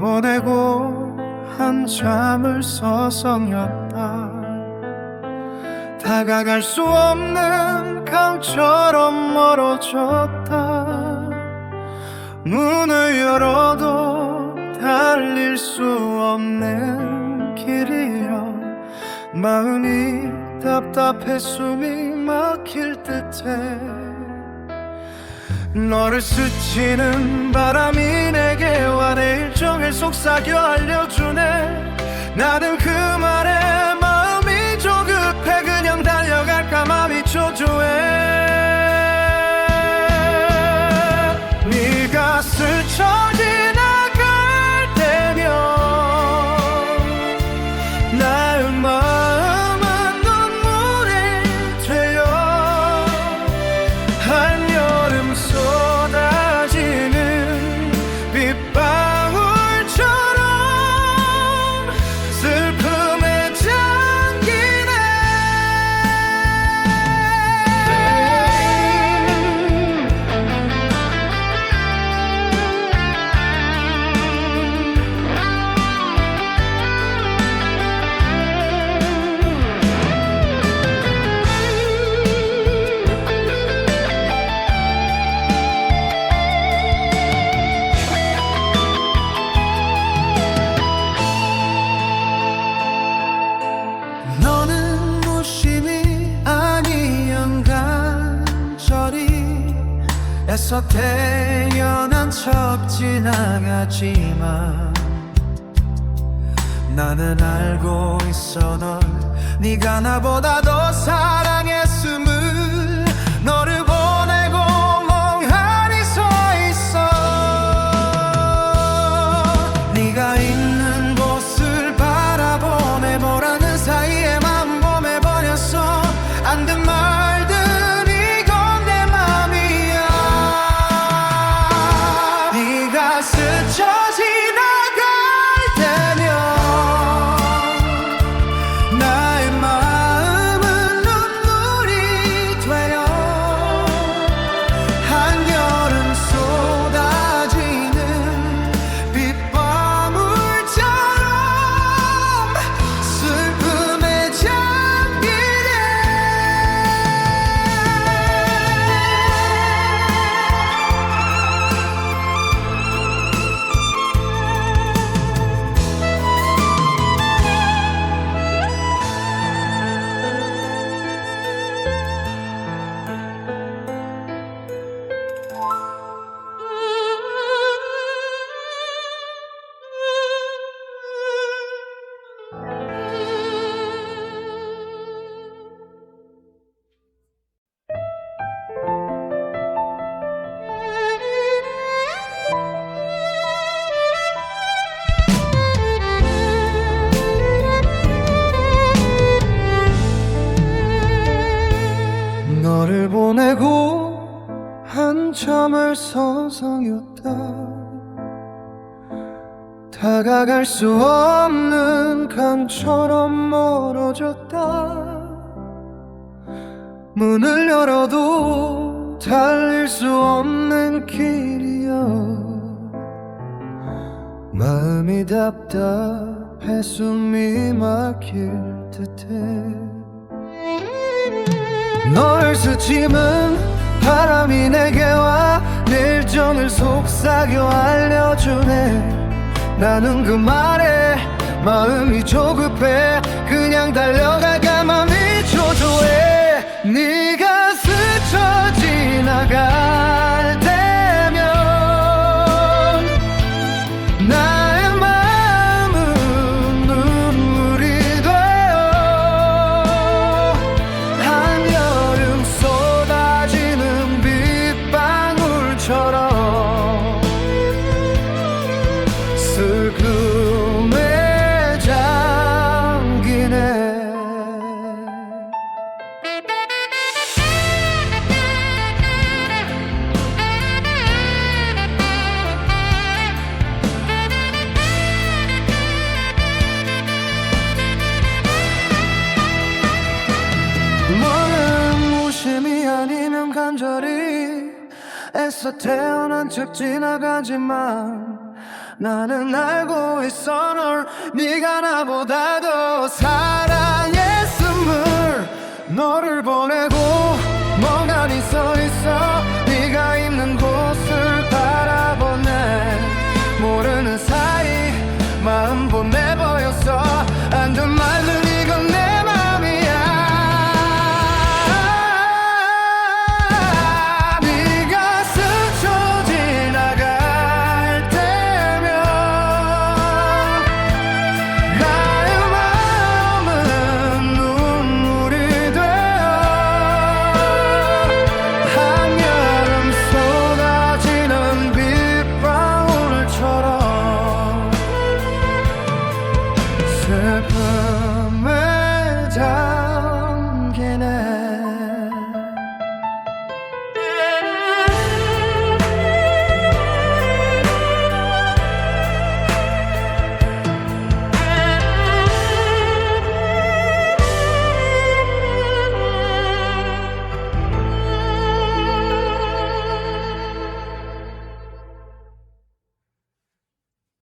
보내고 한참을 서성였다. 다가갈 수 없는 강처럼 멀어졌다. 문을 열어도 달릴 수 없는 길이여. 마음이 답답해 숨이 막힐 듯해. 너를 스치는 바람이 와내 일정을 속삭여 알려주네. 나는 그 말에 애써 태연한 척 지나가지만 나는 알고 있어 널 네가 나보다 더 사 보내고 한참을 서성였다. 다가갈 수 없는 강처럼 멀어졌다. 문을 열어도 달릴 수 없는 길이여. 마음이 답답해 숨이 막힐 듯해 널 스치는 바람이 내게 와 내 일정을 속삭여 알려주네. 나는 그 말에 마음이 조급해. 그냥 맘이 초조해. 네가 스쳐 지나갈 간절히 애써 태어난 척 지나가지만 나는 알고 있어 널 네가 나보다 도 사랑의 선물 너를 보내고 멍하니 서 있어. love.